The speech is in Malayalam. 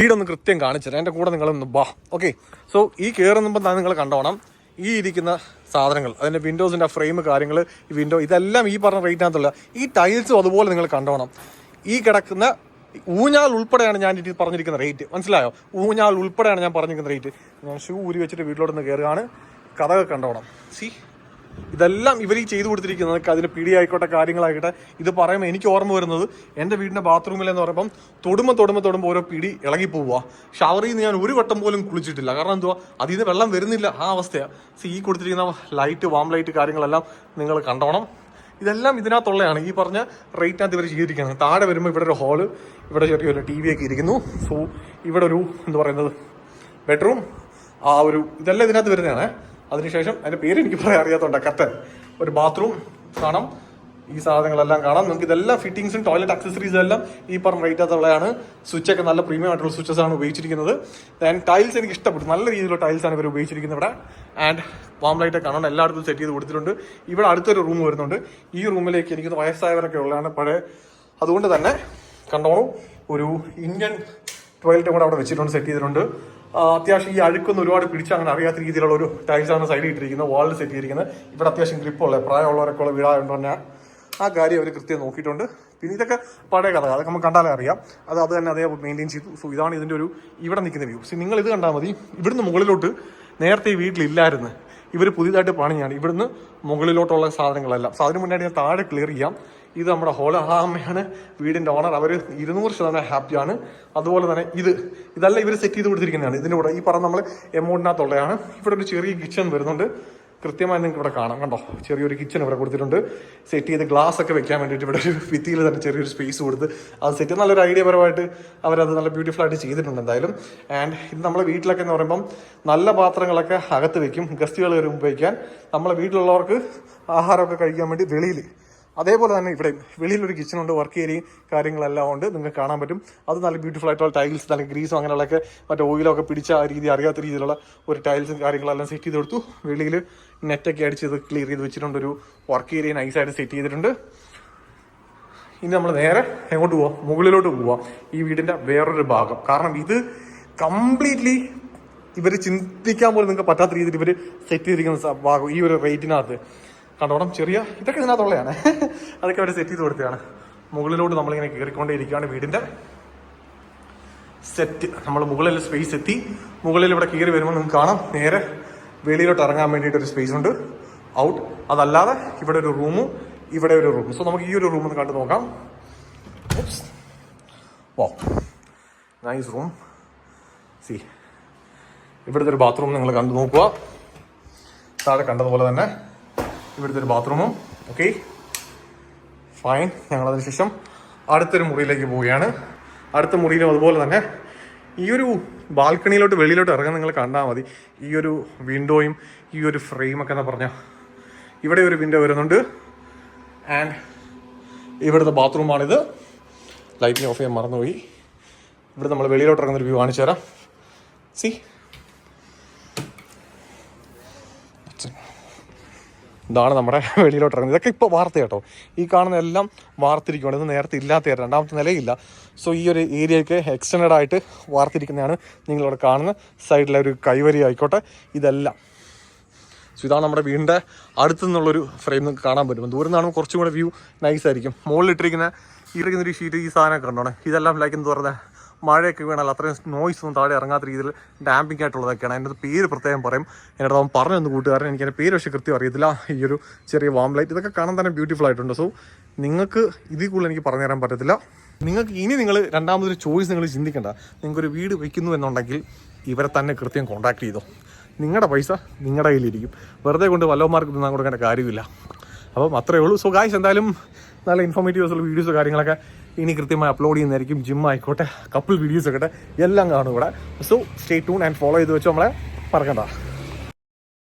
വീടൊന്ന് കൃത്യം കാണിച്ചത് എന്റെ കൂടെ നിങ്ങളൊന്ന് ബാ ഓക്കെ സോ ഈ കയറുമ്പോൾ നിങ്ങൾ കണ്ടോണം. ഈ ഇരിക്കുന്ന സാധനങ്ങൾ അതിന്റെ വിൻഡോസിന്റെ ഫ്രെയിം കാര്യങ്ങൾ വിൻഡോ ഇതെല്ലാം ഈ പറഞ്ഞ റേറ്റിനകത്തുള്ള ഈ ടൈൽസും അതുപോലെ നിങ്ങൾ കണ്ടോണം. ഈ കിടക്കുന്ന ഊഞ്ഞാൽ ഉൾപ്പെടെയാണ് ഞാൻ ഇത് പറഞ്ഞിരിക്കുന്ന റേറ്റ് മനസ്സിലായോ? ഊഞ്ഞാൽ ഉൾപ്പെടെയാണ് ഞാൻ പറഞ്ഞിരിക്കുന്ന റേറ്റ് ഞാൻ ഷൂ ഊരി വെച്ചിട്ട് വീട്ടിലോട്ട് കയറുകയാണ് കഥകൾ കണ്ടോണം. സി ഇതെല്ലാം ഇവർ ഈ ചെയ്തു കൊടുത്തിരിക്കുന്നത്. അതിന് പിടിയായിക്കോട്ടെ കാര്യങ്ങളായിക്കോട്ടെ. ഇത് പറയുമ്പോൾ എനിക്ക് ഓർമ്മ വരുന്നത് എന്റെ വീടിന്റെ ബാത്റൂമിൽ എന്ന് പറയുമ്പം തൊടുമ്പോൾ തൊടുമ്പോൾ തൊടുമ്പോൾ ഓരോ പിടി ഇളകി പോവുക. ഷവറിൽ നിന്ന് ഞാൻ ഒരു വട്ടം പോലും കുളിച്ചിട്ടില്ല. കാരണം എന്തുവാ? അതിൽ നിന്ന് വെള്ളം വരുന്നില്ല. ആ അവസ്ഥയാണ് സി ഈ കൊടുത്തിരിക്കുന്ന ലൈറ്റ് വാം ലൈറ്റ് കാര്യങ്ങളെല്ലാം നിങ്ങൾ കണ്ടോണം. ഇതെല്ലാം ഇതിനകത്തുള്ളതാണ്. ഈ പറഞ്ഞ റേറ്റിനകത്ത് ഇവർ ചെയ്തിരിക്കുന്നത്. താഴെ വരുമ്പോൾ ഇവിടെ ഒരു ഹാൾ ഇവിടെ ചെറിയൊരു ടി വി ഒക്കെ ഇരിക്കുന്നു. സോ ഇവിടെ ഒരു എന്താ പറയുന്നത് ബെഡ്റൂം ആ ഒരു ഇതെല്ലാം ഇതിനകത്ത് വരുന്നതാണ്. അതിനുശേഷം അതിന്റെ പേര് എനിക്ക് പറയാൻ അറിയാത്തോണ്ട കത്തൻ ഒരു ബാത്റൂം കാണാം ഈ സാധനങ്ങളെല്ലാം കാണാം. നമുക്ക് ഇതെല്ലാം ഫിറ്റിംഗ്സും ടോയ്ലറ്റ് അക്സസറീസും എല്ലാം ഈ പറഞ്ഞ റേറ്റത്തുള്ളതാണ് സ്വിച്ച് ഒക്കെ നല്ല പ്രീമിയം ആയിട്ടുള്ള സ്വിച്ചസ് ആണ് ഉപയോഗിച്ചിരിക്കുന്നത്. ദാൻ ടൈൽസ് എനിക്ക് ഇഷ്ടപ്പെട്ടു. നല്ല രീതിയിലുള്ള ടൈൽസ് ആണ് ഇവർ ഉപയോഗിച്ചിരിക്കുന്നത് ഇവിടെ. ആൻഡ് വാം ലൈറ്റ് കാണാൻ എല്ലായിടത്തും സെറ്റ് ചെയ്ത് കൊടുത്തിട്ടുണ്ട്. ഇവിടെ അടുത്തൊരു റൂം വരുന്നുണ്ട്. ഈ റൂമിലേക്ക് എനിക്ക് വയസ്സായവരൊക്കെ ഉള്ളതാണ് പഴയ. അതുകൊണ്ട് തന്നെ കണ്ടോളൂ ഒരു ഇന്ത്യൻ ടോയ്ലറ്റും കൂടെ അവിടെ വെച്ചിട്ടുണ്ട് സെറ്റ് ചെയ്തിട്ടുണ്ട്. അത്യാവശ്യം ഈ അഴുക്കൊന്നും ഒരുപാട് പിടിച്ച് അങ്ങനെ അറിയാത്ത രീതിയിലുള്ള ഒരു ടൈൽസ് ആണ് സൈഡിൽ ഇട്ടിരിക്കുന്നത് വാളിൽ സെറ്റ് ചെയ്തിരിക്കുന്നത്. ഇവിടെ അത്യാവശ്യം ഗ്രിപ്പുള്ള പ്രായമുള്ളവരൊക്കെ ഉള്ള വീടായതുകൊണ്ട് തന്നെ ആ കാര്യം അവർ കൃത്യം നോക്കിയിട്ടുണ്ട്. പിന്നെ ഇതൊക്കെ പഴയ കഥ അതൊക്കെ നമുക്ക് കണ്ടാലേ അറിയാം. അത് അത് തന്നെ അതേ മെയിന്റെയിൻ ചെയ്തു. സോ ഇതാണ് ഇതിന്റെ ഒരു ഇവിടെ നിൽക്കുന്ന വ്യൂ സി നിങ്ങൾ ഇത് കണ്ടാൽ മതി. ഇവിടുന്ന് മുകളിലോട്ട് നേരത്തെ ഈ വീട്ടിലില്ലായിരുന്നു. ഇവർ പുതിയതായിട്ട് പണിഞ്ഞാണ് ഇവിടുന്ന് മുകളിലോട്ടുള്ള സാധനങ്ങളെല്ലാം. സോ അതിന് മുന്നാടി ഞാൻ താഴെ ക്ലിയർ ചെയ്യാം. ഇത് നമ്മുടെ ഹോള ആ അമ്മയാണ് വീടിന്റെ ഓണർ അവർ ഇരുന്നൂറ് ശതമാനം ഹാപ്പിയാണ്. അതുപോലെ തന്നെ ഇത്. ഇതല്ല ഇവർ സെറ്റ് ചെയ്ത് കൊടുത്തിരിക്കുന്നതാണ്. ഇതിന്റെ കൂടെ ഈ പറഞ്ഞ നമ്മൾ എമൗണ്ടിനകത്തുള്ളതാണ്. ഇവിടെ ഒരു ചെറിയ കിച്ചൺ വരുന്നുണ്ട്. കൃത്യമായി നിങ്ങൾക്ക് ഇവിടെ കാണാം. കണ്ടോ? ചെറിയൊരു കിച്ചൺ ഇവിടെ കൊടുത്തിട്ടുണ്ട്. സെറ്റ് ചെയ്ത് ഗ്ലാസ് ഒക്കെ വെക്കാൻ വേണ്ടിയിട്ട് ഇവിടെ ഒരു ഭിത്തിയിൽ തന്നെ ചെറിയൊരു സ്പേസ് കൊടുത്ത് അത് സെറ്റ് നല്ലൊരു ഐഡിയ പരമായിട്ട് അവരത് നല്ല ബ്യൂട്ടിഫുൾ ആയിട്ട് ചെയ്തിട്ടുണ്ട് എന്തായാലും. ആൻഡ് ഇത് നമ്മളെ വീട്ടിലൊക്കെ എന്ന് പറയുമ്പം നല്ല പാത്രങ്ങളൊക്കെ അകത്ത് വെക്കും. ഗസ്റ്റുകൾ വരുമ്പോൾ വയ്ക്കാൻ നമ്മളെ വീട്ടിലുള്ളവർക്ക് ആഹാരമൊക്കെ കഴിക്കാൻ വേണ്ടി വെളിയിൽ അതേപോലെ തന്നെ ഇവിടെ വെളിയിലൊരു കിച്ചണുണ്ട് വർക്ക് ഏരിയയും കാര്യങ്ങളെല്ലാം ഉണ്ട്. നിങ്ങൾക്ക് കാണാൻ പറ്റും. അത് നല്ല ബ്യൂട്ടിഫുൾ ആയിട്ടുള്ള ടൈൽസ് നല്ല ഗ്രീസും അങ്ങനെയുള്ളതൊക്കെ മറ്റേ ഓയിലൊക്കെ പിടിച്ച ആ രീതി അറിയാത്ത രീതിയിലുള്ള ഒരു ടൈൽസും കാര്യങ്ങളെല്ലാം സെറ്റ് ചെയ്ത് കൊടുത്തു വെളിയിൽ നെറ്റൊക്കെ അടിച്ച് ഇത് ക്ലിയർ ചെയ്ത് വെച്ചിട്ടുണ്ട്. ഒരു വർക്ക് ഏരിയ നൈസായിട്ട് സെറ്റ് ചെയ്തിട്ടുണ്ട്. ഇനി നമ്മൾ നേരെ എങ്ങോട്ട് പോവാം? മുകളിലോട്ട് പോവാം. ഈ വീടിന്റെ വേറൊരു ഭാഗം. കാരണം ഇത് കംപ്ലീറ്റ്ലി ഇവർ ചിന്തിക്കാൻ പോലും നിങ്ങൾക്ക് പറ്റാത്ത രീതിയിൽ ഇവർ സെറ്റ് ചെയ്തിരിക്കുന്ന ഭാഗം ഈ ഒരു റേറ്റിനകത്ത് കണ്ടോണം ചെറിയ ഇതൊക്കെ ഇതിനകത്തുള്ളതാണ്. അതൊക്കെ അവർ സെറ്റ് ചെയ്ത് കൊടുത്തതാണ്. മുകളിലോട്ട് നമ്മളിങ്ങനെ കയറിക്കൊണ്ടേ ഇരിക്കുകയാണ് വീടിന്റെ. സെറ്റ് നമ്മൾ മുകളിൽ സ്പേസ് എത്തി. മുകളിൽ ഇവിടെ കയറി വരുമ്പോൾ നിങ്ങൾക്ക് കാണാം. നേരെ വെളിയിലോട്ട് ഇറങ്ങാൻ വേണ്ടിയിട്ട് ഒരു സ്പേസ് ഉണ്ട്. ഔട്ട് അതല്ലാതെ ഇവിടെ ഒരു റൂമും ഇവിടെ ഒരു റൂം സോ നമുക്ക് ഈ ഒരു റൂം ഒന്ന് കണ്ടു നോക്കാം. ഓ നൈസ് റൂം സി ഇവിടുത്തെ ഒരു ബാത്റൂം നിങ്ങൾ കണ്ടു നോക്കുക. താഴെ കണ്ടതുപോലെ തന്നെ. ഇവിടുത്തെ ഒരു ബാത്റൂമും. ഓക്കെ ഫൈൻ ഞങ്ങൾ ശേഷം അടുത്തൊരു മുറിയിലേക്ക് പോവുകയാണ്. അടുത്ത മുറിയിലും അതുപോലെ തന്നെ ഈ ഒരു ബാൽക്കണിയിലോട്ട് വെളിയിലോട്ട് ഇറങ്ങാൻ നിങ്ങൾ കണ്ടാൽ മതി. ഈ ഒരു വിൻഡോയും ഈ ഒരു ഫ്രെയിമൊക്കെ എന്ന് പറഞ്ഞാൽ ഇവിടെ ഒരു വിൻഡോ വരുന്നുണ്ട്. ആൻഡ് ഇവിടുത്തെ ബാത്റൂമാണിത്. ലൈറ്റിംഗ് ഓഫ് ചെയ്യാൻ മറന്നുപോയി. ഇവിടെ നമ്മൾ വെളിയിലോട്ട് ഇറങ്ങുന്ന ഒരു വ്യൂ കാണിച്ചു തരാം. സി ഇതാണ് നമ്മുടെ വെളിയിലോട്ട് ഇറങ്ങുന്നത്. ഇതൊക്കെ ഇപ്പോൾ വാർത്ത കേട്ടോ. ഈ കാണുന്ന എല്ലാം വാർത്തിരിക്കുകയാണ് ഇത് നേരത്തെ ഇല്ലാത്ത രണ്ടാമത്തെ നിലയില്ല. സോ ഈ ഒരു ഏരിയയ്ക്ക് എക്സ്റ്റൻഡ് ആയിട്ട് വാർത്തിരിക്കുന്നതാണ് നിങ്ങളിവിടെ കാണുന്ന സൈഡിലെ ഒരു കൈവരി ആയിക്കോട്ടെ. ഇതെല്ലാം. സോ ഇതാണ് നമ്മുടെ വീടിന്റെ അടുത്തു നിന്നുള്ളൊരു ഫ്രെയിം നിങ്ങൾക്ക് കാണാൻ പറ്റും. ദൂരം നിന്നാണ് കുറച്ചും കൂടെ വ്യൂ നൈസ് ആയിരിക്കും. മുകളിലിട്ടിരിക്കുന്ന ഇരിക്കുന്ന ഒരു ഷീറ്റ് ഈ സാധനമൊക്കെ കണ്ടോണേ? ഇതെല്ലാം ലൈക്ക് എന്ന് പറയുക മഴയൊക്കെ വീണാൽ അത്രയും നോയ്സ് ഒന്നും താഴെ ഇറങ്ങാത്ത രീതിയിൽ ഡാമ്പിംഗ് ആയിട്ടുള്ളതൊക്കെയാണ്. അതിന്റെ പേര് പ്രത്യേകം പറയും. എന്നോട് അവൻ പറഞ്ഞു തന്നു കൂട്ടുകാരൻ എനിക്ക് എന്റെ പേര് പക്ഷേ കൃത്യം അറിയത്തില്ല. ഈ ഒരു ചെറിയ വാം ലൈറ്റ് ഇതൊക്കെ കാണാൻ തന്നെ ബ്യൂട്ടിഫുൾ ആയിട്ടുണ്ട്. സോ നിങ്ങൾക്ക് ഇതിൽ കൂടുതൽ എനിക്ക് പറഞ്ഞു തരാൻ പറ്റത്തില്ല. നിങ്ങൾക്ക് ഇനി നിങ്ങൾ രണ്ടാമതൊരു ചോയ്സ് നിങ്ങൾ ചിന്തിക്കേണ്ട. നിങ്ങൾക്കൊരു വീട് വയ്ക്കുന്നു എന്നുണ്ടെങ്കിൽ ഇവരെ തന്നെ കൃത്യം കോൺടാക്ട് ചെയ്തോ. നിങ്ങളുടെ പൈസ നിങ്ങളുടെ കയ്യിലിരിക്കും. വെറുതെ കൊണ്ട് വല്ലവന്മാർക്ക് തിന്നാൻ കൊടുക്കേണ്ട കാര്യമില്ല. അപ്പം അത്രയേ ഉള്ളൂ. സോ ഗായ്സ് എന്തായാലും നല്ല ഇൻഫോർമേറ്റീവ് ആയിട്ടുള്ള വീഡിയോസ് കാര്യങ്ങളൊക്കെ ഇനി കൃത്യമായി അപ്ലോഡ് ചെയ്യുന്നതായിരിക്കും. ജിം ആയിക്കോട്ടെ കപ്പിൾ വീഡിയോസ് ഒക്കെ എല്ലാം കാണും ഇവിടെ. So stay tuned and follow ചെയ്ത് വെച്ച് നമ്മളെ മറക്കണ്ട.